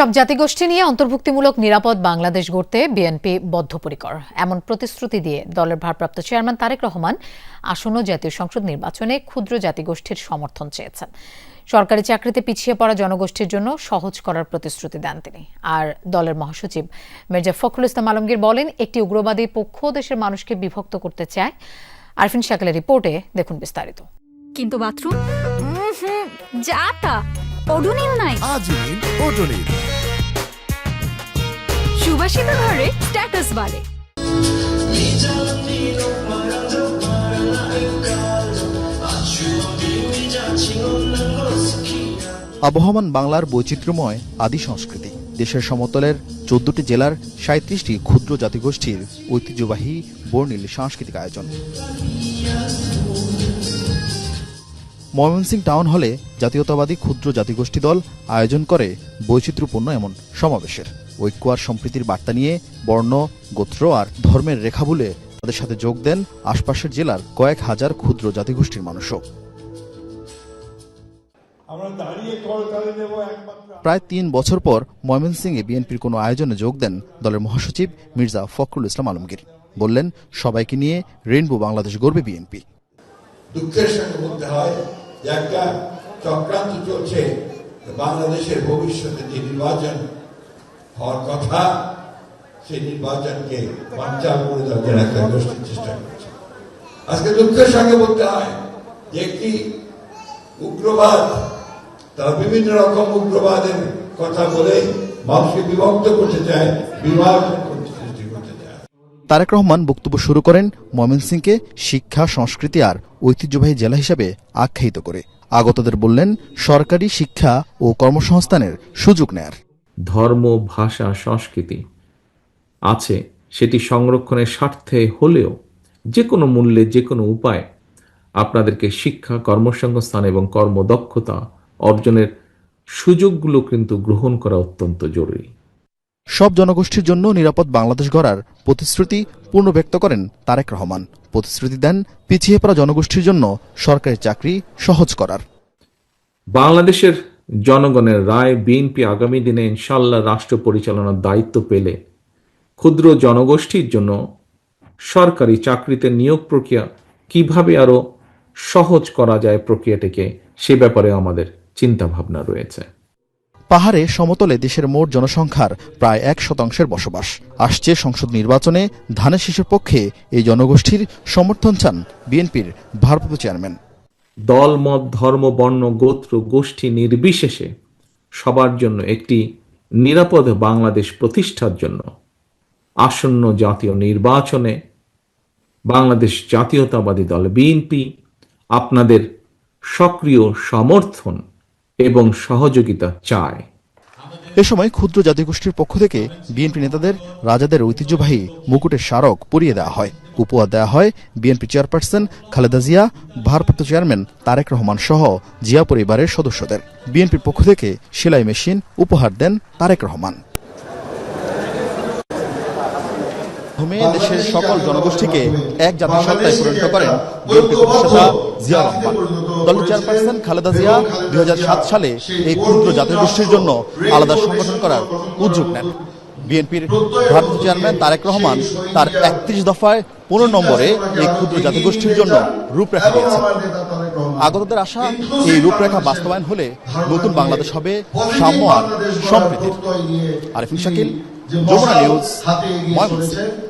সব জাতিগোষ্ঠী নিয়ে অন্তর্ভুক্তিমূলক নিরাপদ বাংলাদেশ গড়তে বিএনপি বদ্ধপরিকর। এমন প্রতিশ্রুতি দিয়ে দলের ভারপ্রাপ্ত চেয়ারম্যান তারেক রহমান আসন্ন জাতীয় সংসদ নির্বাচনে ক্ষুদ্র জাতিগোষ্ঠীর সমর্থন চেয়েছেন। সরকারি চাকরিতে পিছিয়ে পড়া জনগোষ্ঠীর জন্য সহজ করার প্রতিশ্রুতি দেন তিনি। আর দলের মহাসচিব মির্জা ফখরুল ইসলাম আলমগীর বলেন একটি উগ্রবাদী পক্ষ দেশের মানুষকে বিভক্ত করতে চায়। আরফিন শাকেলের রিপোর্টে দেখুন বিস্তারিত। কিন্তু বাথরুম? যা তা। ওডোনিল নাই। আজই ওডোনিল সুবাসিত ঘরে স্ট্যাটাস বাড়ে। আবহমান বাংলার বৈচিত্র্যময় আদি সংস্কৃতি। দেশের সমতলের চোদ্দটি জেলার সাঁত্রিশটি ক্ষুদ্র জাতিগোষ্ঠীর ঐতিহ্যবাহী বর্ণিল সাংস্কৃতিক আয়োজন। ময়মনসিংহ টাউন হলে জাতীয়তাবাদী ক্ষুদ্র জাতিগোষ্ঠী দল আয়োজন করে বৈচিত্র্যপূর্ণ এমন সমাবেশের। ঐক্য আর সম্প্রীতির বার্তা নিয়ে বর্ণ গোত্র আর ধর্মের রেখা বলে তাদের সাথে যোগ দেন আশপাশের জেলার কয়েক হাজার ক্ষুদ্র জাতিগোষ্ঠীর মানুষও। প্রায় তিন বছর পর ময়মনসিংহে বিএনপির কোনো আয়োজনে যোগ দেন দলের মহাসচিব মির্জা ফখরুল ইসলাম আলমগীর। বললেন সবাইকে নিয়ে রেইনবো বাংলাদেশ গড়বে বিএনপি। দুঃখের সঙ্গে বলতে হয় যে একটা চক্রান্ত চলছে। বাংলাদেশের ভবিষ্যতে যে নির্বাচন হওয়ার কথা, সেই নির্বাচনকে বাঞ্চাল করে দেওয়ার একটা গোষ্ঠীর চেষ্টা করছে। আজকে দুঃখের সঙ্গে বলতে হয় যে একটি উগ্রবাদ, তারা বিভিন্ন রকম উগ্রবাদের কথা বলে মানুষকে বিভক্ত করতে চায় চায়। তারেক রহমান বক্তব্য শুরু করেন ময়মনসিংহকে শিক্ষা, সংস্কৃতি আর ঐতিহ্যবাহী জেলা হিসাবে আখ্যায়িত করে। আগতদের বললেন সরকারি শিক্ষা ও কর্মসংস্থানের সুযোগ নেয়ার। ধর্ম ভাষা সংস্কৃতি আছে সেটি সংরক্ষণের স্বার্থে হলেও যে কোনো মূল্যে যে কোনো উপায় আপনাদেরকে শিক্ষা কর্মসংস্থান এবং কর্মদক্ষতা অর্জনের সুযোগগুলো কিন্তু গ্রহণ করা অত্যন্ত জরুরি। সব জনগোষ্ঠীর জন্য নিরাপদ বাংলাদেশ গড়ার প্রতিশ্রুতি পূর্ণ ব্যক্ত করেন তারেক রহমান। প্রতিশ্রুতি দেন পিছিয়ে পড়া জনগোষ্ঠীর জন্য সরকারি চাকরি সহজ করার। বাংলাদেশের জনগণের রায় বিএনপি আগামী দিনে ইনশাল্লাহ রাষ্ট্র পরিচালনার দায়িত্ব পেলে ক্ষুদ্র জনগোষ্ঠীর জন্য সরকারি চাকরিতে নিয়োগ প্রক্রিয়া কীভাবে আরও সহজ করা যায় প্রক্রিয়াটিকে, সে ব্যাপারে আমাদের চিন্তা ভাবনা রয়েছে। পাহাড়ে সমতলে দেশের মোট জনসংখ্যার প্রায় এক শতাংশের বসবাস। আসছে সংসদ নির্বাচনে ধানের শিশুর পক্ষে এই জনগোষ্ঠীর সমর্থন চান বিএনপির ভারপ্রাপ্ত চেয়ারম্যান। দল, মত, ধর্ম, বর্ণ, গোত্র, গোষ্ঠী নির্বিশেষে সবার জন্য একটি নিরাপদ বাংলাদেশ প্রতিষ্ঠার জন্য আসন্ন জাতীয় নির্বাচনে বাংলাদেশ জাতীয়তাবাদী দল বিএনপি আপনাদের সক্রিয় সমর্থন এবং সহযোগিতা চায়। এ সময় ক্ষুদ্র জাতিগোষ্ঠীর পক্ষ থেকে বিএনপি নেতাদের রাজাদের ঐতিহ্যবাহী মুকুটের স্মারক পরিয়ে দেওয়া হয়। উপহার দেওয়া হয় বিএনপি চেয়ারপারসন খালেদা জিয়া ভারপ্রাপ্ত চেয়ারম্যান তারেক রহমান সহ জিয়া পরিবারের সদস্যদের। বিএনপির পক্ষ থেকে সেলাই মেশিন উপহার দেন তারেক রহমান। মাধ্যমে দেশের সকল জনগোষ্ঠীকে এক জাতির সত্তায় পরিণত করেন বিএনপি প্রতিষ্ঠাতা জিয়া রহমান। দলের চেয়ারপারসন খালেদা জিয়া দুই সালে এই ক্ষুদ্র জাতিগোষ্ঠীর জন্য আলাদা সংগঠন করার উদ্যোগ নেন। বিএনপির ভারপ্রাপ্ত চেয়ারম্যান তারেক রহমান তার একত্রিশ দফায় পনেরো নম্বরে এই ক্ষুদ্র জাতিগোষ্ঠীর জন্য রূপরেখা দিয়েছেন। আগতদের আশা এই রূপরেখা বাস্তবায়ন হলে নতুন বাংলাদেশ হবে সাম্য আর সম্প্রীতির। আরিফিন শাকিল, যমুনা নিউজ, ময়মনসিংহ।